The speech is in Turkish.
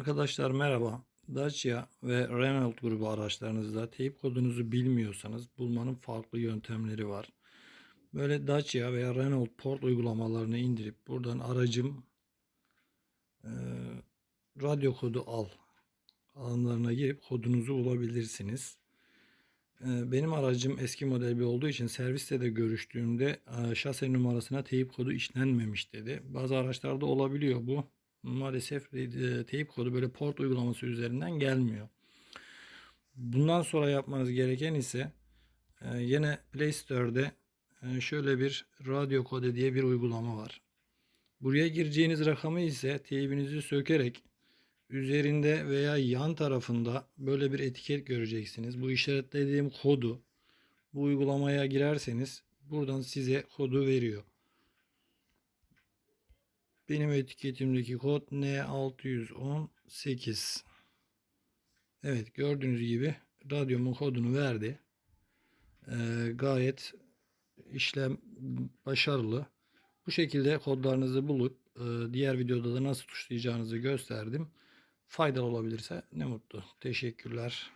Arkadaşlar merhaba. Dacia ve Renault grubu araçlarınızda teyip kodunuzu bilmiyorsanız bulmanın farklı yöntemleri var. Böyle Dacia veya Renault Port uygulamalarını indirip buradan aracım e, radyo kodu al alanlarına girip kodunuzu bulabilirsiniz. E, benim aracım eski model bir olduğu için serviste de görüştüğümde e, şase numarasına teyip kodu işlenmemiş dedi. Bazı araçlarda olabiliyor bu maalesef e, teyip kodu böyle port uygulaması üzerinden gelmiyor. Bundan sonra yapmanız gereken ise e, yine Play Store'de e, şöyle bir radyo kode diye bir uygulama var. Buraya gireceğiniz rakamı ise teybinizi sökerek üzerinde veya yan tarafında böyle bir etiket göreceksiniz. Bu işaretlediğim kodu bu uygulamaya girerseniz buradan size kodu veriyor. Benim etiketimdeki kod N618. Evet gördüğünüz gibi radyomun kodunu verdi. Ee, gayet işlem başarılı. Bu şekilde kodlarınızı bulup e, diğer videoda da nasıl tuşlayacağınızı gösterdim. Faydalı olabilirse ne mutlu. Teşekkürler.